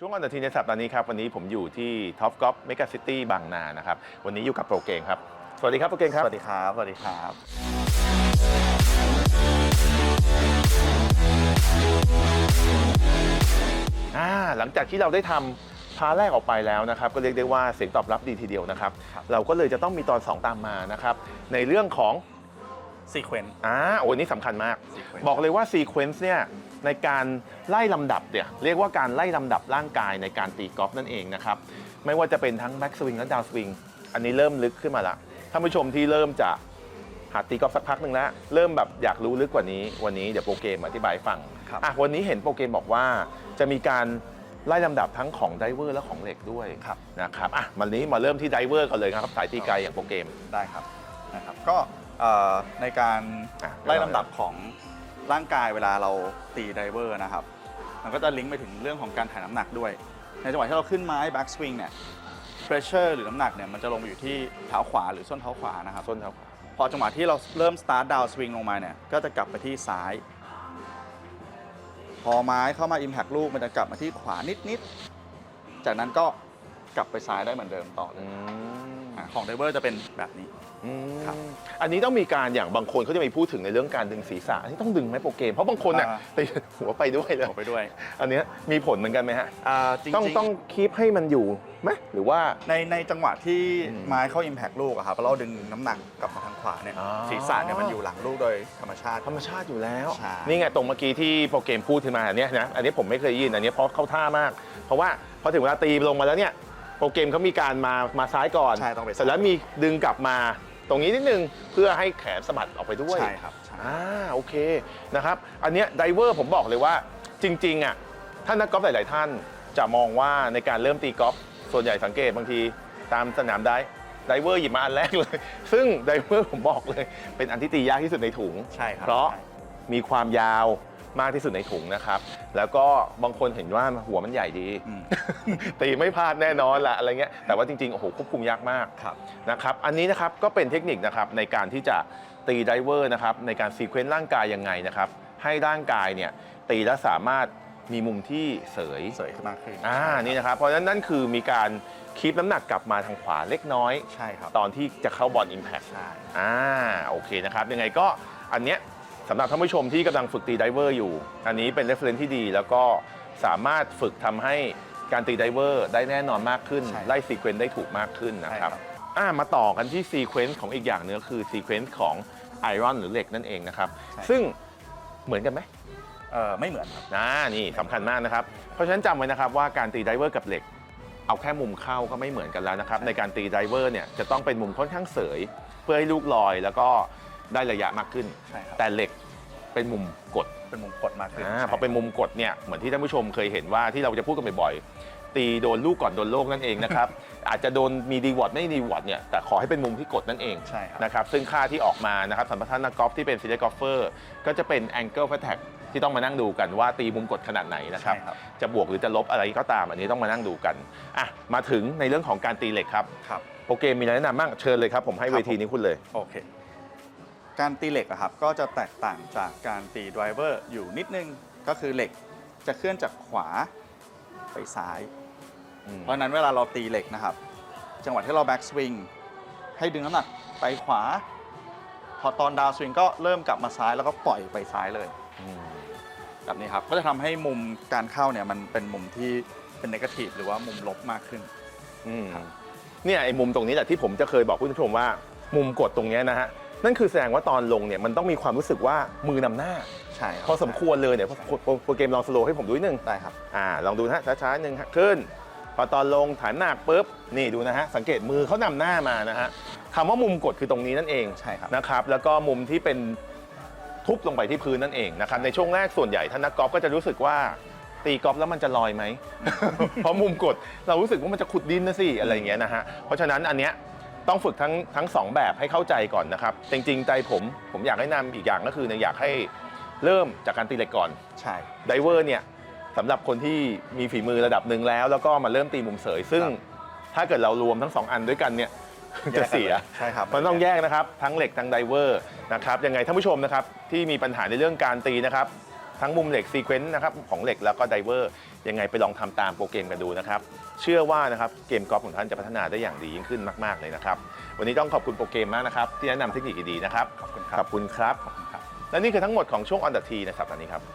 ช่วงวันอาทิตย์ในสัปดาห์นี้ครับ วันนี้ผมอยู่ที่ท็อปกอล์ฟเมกาซิตี้บางนานะครับ วันนี้อยู่กับโปรเกงครับ สวัสดีครับโปรเกงครับ สวัสดีครับ สวัสดีครับ อ่า หลังจากที่เราได้ทำพาร์ทแรกออกไปแล้วนะครับ ก็เรียกได้ว่าเสียงตอบรับดีทีเดียวนะครับครับเราก็เลยจะต้องมีตอน 2 ตามมานะครับ ในเรื่องของซีเควนต์อ่าโอ้ยนี่สำคัญมาก Sequence บอกเลยว่าซีเควนซ์เนี่ย ในการไล่ลำดับเนี่ยเรียกว่าการไล่ลำดับร่างกายในการตีกอล์ฟนั่นเองนะครับ ไม่ว่าจะเป็นทั้งแบ็กสวิงและดาวสวิงอันนี้เริ่มลึกขึ้นมาละท่านผู้ชมที่เริ่มจะหัดตีกอล์ฟสักพักหนึ่งแล้วเริ่มแบบอยากรู้ลึกกว่านี้ วันนี้เดี๋ยวโปรเกมอธิบายให้ฟังครับอะวันนี้เห็นโปรเกมบอกว่า จะมีการไล่ลำดับทั้งของไดเวอร์และของเหล็กด้วยครับ นะครับอะวันนี้มาเริ่มที่ไดเวอร์กันเลยครับสายตีไกลอย่างโปรเกม ได้ครับนะครับก็เอ่อในการอะไล่ลำดับของ ร่างกายเวลาเราตีไดเวอร์นะครับ มันก็จะลิงก์ไปถึงเรื่องของการถ่ายน้ำหนักด้วย ในจังหวะที่เราขึ้นไม้แบ็กสวิงเนี่ย pressure หรือน้ำหนักเนี่ยมันจะลงไปอยู่ที่เท้าขวาหรือส้นเท้าขวานะครับส้นเท้าขวาพอจังหวะที่เราเริ่ม start down swing ลงมาเนี่ยก็จะกลับไปที่ซ้าย พอไม้เข้ามา impact ลูกมันจะกลับมาที่ขวานิดๆจากนั้นก็กลับไปซ้ายได้เหมือนเดิมต่อเลอืยม อะของไดเวอร์จะเป็นแบบนี้ อืมครับอันนี้ต้องมีการอย่างบางคนเขาจะมีพูดถึงในเรื่องการดึงศีรษะอันนี้ต้องดึงไหมโปรเกม เพราะบางคนเนี่ยอ่า ตีหัวไปด้วยเลยออกไปด้วยอันเนี้ยมีผลเหมือนกันไหมฮะ อ่าจริงๆ ต้องต้องคีปให้มันอยู่ไหมหรือว่า ในในจังหวะที่อืม ไม้เข้า impact ลูกอะครับแล้วเราดึงน้ำหนักกลับมาทางขวาเนี่ยอ๋อ ศีรษะเนี่ยมันอยู่หลังลูกโดยธรรมชาติ ธรรมชาติอยู่แล้ว ใช่ นี่ไงตรงเมื่อกี้ที่โปรเกมพูดขึ้นมาอันเนี้ยนะ อันนี้ผมไม่เคยยินอันนี้เพราะเข้าท่ามาก เพราะว่าพอถึงเวลาตีลงมาแล้วเนี่ย โปรเกมเขามีการมามาซ้ายก่อน ใช่ต้องไปซ้าย เสร็จแล้วมีดึงกลับมาตรงนี้นิดนึงเพื่อให้แขนสะบัดออกไปด้วย ใช่ครับใช่ อ่าโอเคนะครับ อันเนี้ยไดเวอร์ผมบอกเลยว่าจริงๆอะท่านนักกอล์ฟหลาย ๆ ท่านจะมองว่าในการเริ่มตีกอล์ฟส่วนใหญ่สังเกตบางทีตามสนามได้ไดเวอร์หยิบมาอันแรกเลย ซึ่งไดเวอร์ผมบอกเลย เป็นอันที่ตียากที่สุดในถุง ใช่ครับเพราะใช่ มีความยาว มากที่สุดในถุงนะครับ แล้วก็บางคนเห็นว่าหัวมันใหญ่ดีอืมตีไม่พลาดแน่นอนละอะไรเงี้ยแต่ว่าจริงๆโอ้โหควบคุมยากมากครับนะครับอันนี้นะครับก็เป็นเทคนิคนะครับในการที่จะตีไดเวอร์นะครับในการซีเควนต์ร่างกายยังไงนะครับให้ร่างกายเนี่ยตีแล้วสามารถมีมุมที่เสยเสยขึ้นมากขึ้นอ่าใช่นี่นะครับเพราะฉะนั้นนั่นคือมีการคีปน้ำหนักกลับมาทางขวาเล็กน้อย ใช่ครับ ตอนที่จะเข้าบอลอิมแพคใช่อ่าโอเคนะครับ ยังไงก็อันเนี้ย สำหรับท่านผู้ชมที่กำลังฝึกตีไดเวอร์อยู่ อันนี้เป็นเรฟเฟรนที่ดี แล้วก็สามารถฝึกทำให้การตีไดเวอร์ได้แน่นอนมากขึ้น ใช่ไล่ซีเควนต์ได้ถูกมากขึ้นนะคใช่รับครับ อ่ามาต่อกันที่ซีเควนต์ของอีกอย่างหนึงก็คือซีเควนต์ของไอรอนหรือเหล็กนั่นเองนะครับ ซึ่งเหมือนกันไหม เออไม่เหมือนครับ นะนี่สำคัญมากนะครับ เพราะฉะนั้นจำไว้นะครับว่าการตีไดเวอร์กับเหล็ก เอาแค่มุมเข้าก็ไม่เหมือนกันแล้วนะครับใช่ในการตีไดเวอร์เนี่ยจะต้องเป็นมุมค่อนข้างเสย เพื่อให้ลูกลอย แล้วก็ ได้ระยะมากขึ้น ใช่ครับ แต่เหล็กเป็นมุมกดเป็นมุมกดมากขึ้นอ่าใช่พอเป็นมุมกดเนี่ยเหมือนที่ท่านผู้ชมเคยเห็นว่าที่เราจะพูดกันบ่อยๆตีโดนลูกก่อนโดนโลกนั่นเองนะครับ อาจจะโดนมีดีวอร์ดไม่ดีวอร์ดเนี่ยแต่ขอให้เป็นมุมที่กดนั่นเอง ใช่ครับ นะครับซึ่งค่าที่ออกมานะครับสำหรับท่านนักกอล์ฟที่เป็นซีเรียสกอล์ฟเฟอร์ก็จะเป็น Angle f a t a g ที่ต้องมานั่งดูกันว่าตีมุมกดขนาดไหนนะครับ ใช่ครับ จะบวกหรือจะลบอะไรก็ตามอันนี้ต้องมานั่งดูกันอะมาถึงในเรื่องของการตีเหล็กครับครับโปรเกมมีอะไรแนะนำบ้างเชิญเลยครับ ผมให้ครับเวทีนี้คุณเลย โอเค การตีเหล็กอะครับก็จะแตกต่างจากการตีไดเวอร์อยู่นิดนึงก็คือเหล็กจะเคลื่อนจากขวาไปซ้ายเพราะฉะนั้นเวลาเราตีเหล็กนะครับ จังหวะที่เราแบ็กสวิงให้ดึงน้ำหนักไปขวา พอตอนดาวสวิงก็เริ่มกลับมาซ้ายแล้วก็ปล่อยไปซ้ายเลยแบบนี้ครับ ก็จะทำให้มุมการเข้าเนี่ยมันเป็นมุมที่เป็นนกาทีฟหรือว่ามุมลบมากขึ้น อืมครับเนี่ยไอ้มุมตรงนี้แหละที่ผมจะเคยบอกคุณผู้ชมว่า มุมกดตรงเนี้ยนะฮะ นั่นคือแสดงว่าตอนลงเนี่ยมันต้องมีความรู้สึกว่ามือนำหน้า ใช่ครับพอสมควรเลยเนี่ยโปรโปรโปรเกมลองสโลว์ให้ผมดูนิดนึงได้ครับ อ่าลองดูนะฮะช้าๆหนึ่งฮะขึ้น พอตอนลงฐานหนักปุ๊บนี่ดูนะฮะสังเกตมือเขานำหน้ามานะฮะคำว่ามุมกดคือตรงนี้นั่นเองใช่ครับ นะครับ แล้วก็มุมที่เป็นทุบลงไปที่พื้นนั่นเองนะครับในช่วงแรกส่วนใหญ่ท่านนักกอล์ฟก็จะรู้สึกว่าตีกอล์ฟแล้วมันจะลอยไหม เพราะมุมกดเรารู้สึกว่ามันจะขุดดินนะสิอะไรอย่างเงี้ยนะฮะเพราะฉะนั้นอันเนี้ย ต้องฝึกทั้งทั้งสองแบบให้เข้าใจก่อนนะครับ จริง ๆ ใจผมผมอยากแนะนำอีกอย่างก็คือเนี่ยอยากให้เริ่มจากการตีเหล็กก่อนใช่ไดเวอร์เนี่ยสำหรับคนที่มีฝีมือระดับหนึ่งแล้ว แล้วก็มาเริ่มตีมุมเสย ซึ่งครับถ้าเกิดเรารวมทั้งสองอันด้วยกันเนี่ยจะเสียใช่ครับมันต้องแยกนะครับ ทั้งเหล็กทั้งไดเวอร์นะครับยังไงท่านผู้ชมนะครับที่มีปัญหาในเรื่องการตีนะครับ ทั้งมุมเหล็กซีเควนต์นะครับของเหล็กแล้วก็ไดเวอร์ยังไงไปลองทำตามโปรเกมกันดูนะครับเชื่อว่านะครับเกมกอล์ฟของท่านจะพัฒนาได้อย่างดียิ่งขึ้นมาก ๆเลยนะครับวันนี้ต้องขอบคุณโปรเกมมากนะครับที่แนะนำเทคนิคดีๆนะครับขอบคุณคขรัอบบคุณครับขอบคุณครับและนี่คือทั้งหมดของช่วงออนดัตทีในสัปดาห์นี้ครับ